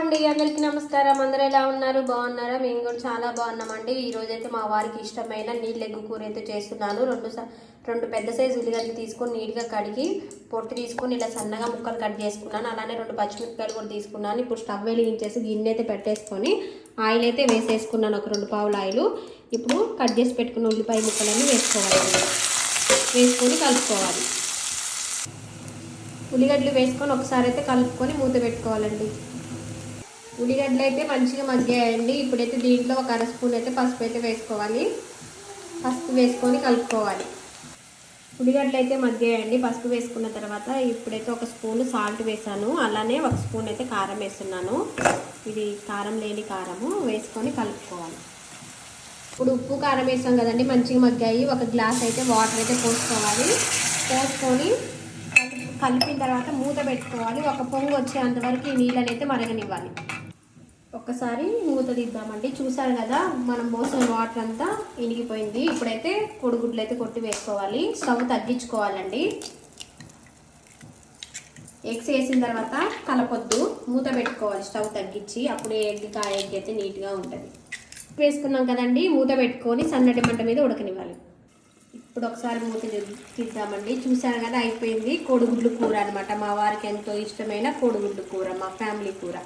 అండి అందరికీ నమస్కారం. అందరూ ఎలా ఉన్నారు? బాగున్నారా? మేము కూడా చాలా బాగున్నామండి. ఈ అయితే మా వారికి ఇష్టమైన నీళ్ళెగ్గు కూర అయితే చేస్తున్నాను. రెండు స- రెండు పెద్ద సైజు ఉల్లిగడ్డలు తీసుకొని నీట్గా కడిగి పొట్టు తీసుకొని ఇలా సన్నగా ముక్కలు కట్ చేసుకున్నాను. అలానే రెండు పచ్చిమిరపకాయలు కూడా తీసుకున్నాను. ఇప్పుడు స్టవ్ వెలిగించేసి గిన్నె అయితే పెట్టేసుకొని ఆయిల్ అయితే వేసేసుకున్నాను. ఒక రెండు పావుల ఆయిల్. ఇప్పుడు కట్ చేసి పెట్టుకున్న ఉల్లిపాయ ముక్కలన్నీ వేసుకోవాలి. వేసుకొని కలుపుకోవాలి. ఉల్లిగడ్డలు వేసుకొని ఒకసారి అయితే కలుపుకొని మూత పెట్టుకోవాలండి. ఉల్లిగడ్డలు అయితే మంచిగా మగ్గాయండి. ఇప్పుడైతే దీంట్లో ఒక అర స్పూన్ అయితే పసుపు అయితే వేసుకోవాలి. పసుపు వేసుకొని కలుపుకోవాలి. ఉల్లిగడ్డలు అయితే మగ్గాయండి. పసుపు వేసుకున్న తర్వాత ఇప్పుడైతే ఒక స్పూన్ సాల్ట్ వేసాను. అలానే ఒక స్పూన్ అయితే కారం వేస్తున్నాను. ఇది కారం లేని కారము. వేసుకొని కలుపుకోవాలి. ఇప్పుడు ఉప్పు కారం వేసాం కదండి. మంచిగా మగ్గాయి. ఒక గ్లాస్ అయితే వాటర్ అయితే పోసుకోవాలి. పోసుకొని కలిపిన తర్వాత మూత పెట్టుకోవాలి. ఒక పొంగు వచ్చేంత వరకు ఈ నీళ్ళని అయితే మరగనివ్వాలి. ఒక్కసారి మూత తీద్దామండి చూసారు కదా మనం పోసిన వాటర్ అంతా ఇనిగిపోయింది. ఇప్పుడైతే కొడుగుడ్లు అయితే కొట్టి వేసుకోవాలి. స్టవ్ తగ్గించుకోవాలండి. ఎగ్స్ వేసిన తర్వాత కలపొద్దు. మూత పెట్టుకోవాలి స్టవ్ తగ్గించి. అప్పుడు ఎగ్ కాయ ఎగ్ అయితే నీట్గా ఉంటుంది. వేసుకున్నాం కదండి మూత పెట్టుకొని సన్నటి మంట మీద ఉడకనివ్వాలి. ఇప్పుడు ఒకసారి మూత తీద్దామండి. చూసారు కదా అయిపోయింది. కోడిగుడ్లు కూర అనమాట మా వారికి ఎంతో ఇష్టమైన కోడిగుడ్లు కూర మా ఫ్యామిలీ కూర.